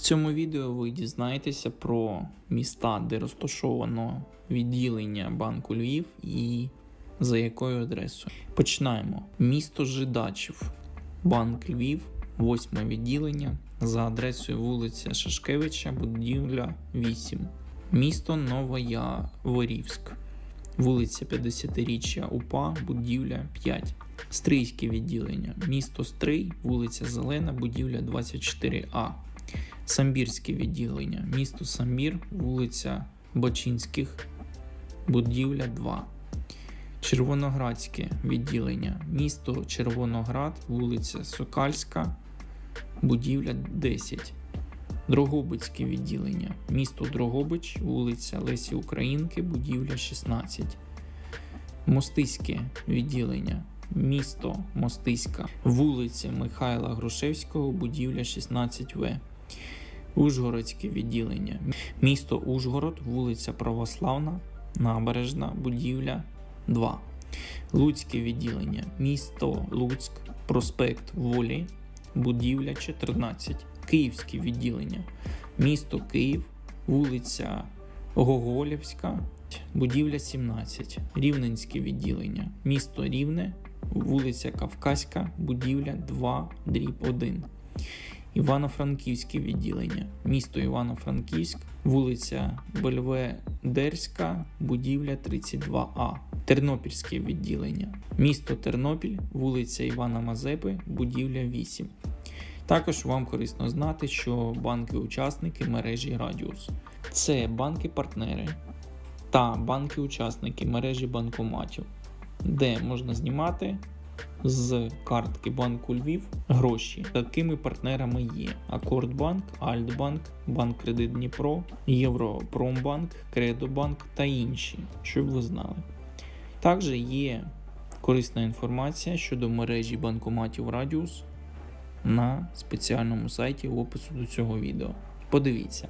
В цьому відео ви дізнаєтеся про міста, де розташовано відділення банку Львів і за якою адресою. Починаємо. Місто Жидачів, банк Львів, восьме відділення за адресою вулиця Шашкевича, будівля 8. Місто Новояворівськ, вулиця 50-річчя УПА, будівля 5. Стрийське відділення, місто Стрий, вулиця Зелена, будівля 24А. Самбірське відділення, місто Самбір, вулиця Бочинських, будівля 2. Червоноградське відділення, місто Червоноград, вулиця Сокальська, будівля 10. Дрогобицьке відділення, місто Дрогобич, вулиця Лесі Українки, будівля 16. Мостиське відділення, місто Мостиська, вулиця Михайла Грушевського, будівля 16В. Ужгородське відділення, місто Ужгород, вулиця Православна, Набережна, будівля 2. Луцьке відділення, місто Луцьк, проспект Волі, будівля 14. Київське відділення, місто Київ, вулиця Гоголівська, будівля 17. Рівненське відділення, місто Рівне, вулиця Кавказька, будівля 2, дріб 1. Івано-Франківське відділення, місто Івано-Франківськ, вулиця Бельведерська, будівля 32А. Тернопільське відділення, місто Тернопіль, вулиця Івана Мазепи, будівля 8. Також вам корисно знати, що банки-учасники мережі Радіус це банки-партнери та банки-учасники мережі банкоматів, де можна знімати з картки банку Львів гроші. Такими партнерами є Акордбанк, Альтбанк, Банк Кредит Дніпро, Європромбанк, Кредобанк та інші, щоб ви знали. Також є корисна інформація щодо мережі банкоматів Радіус на спеціальному сайті в опису до цього відео. Подивіться.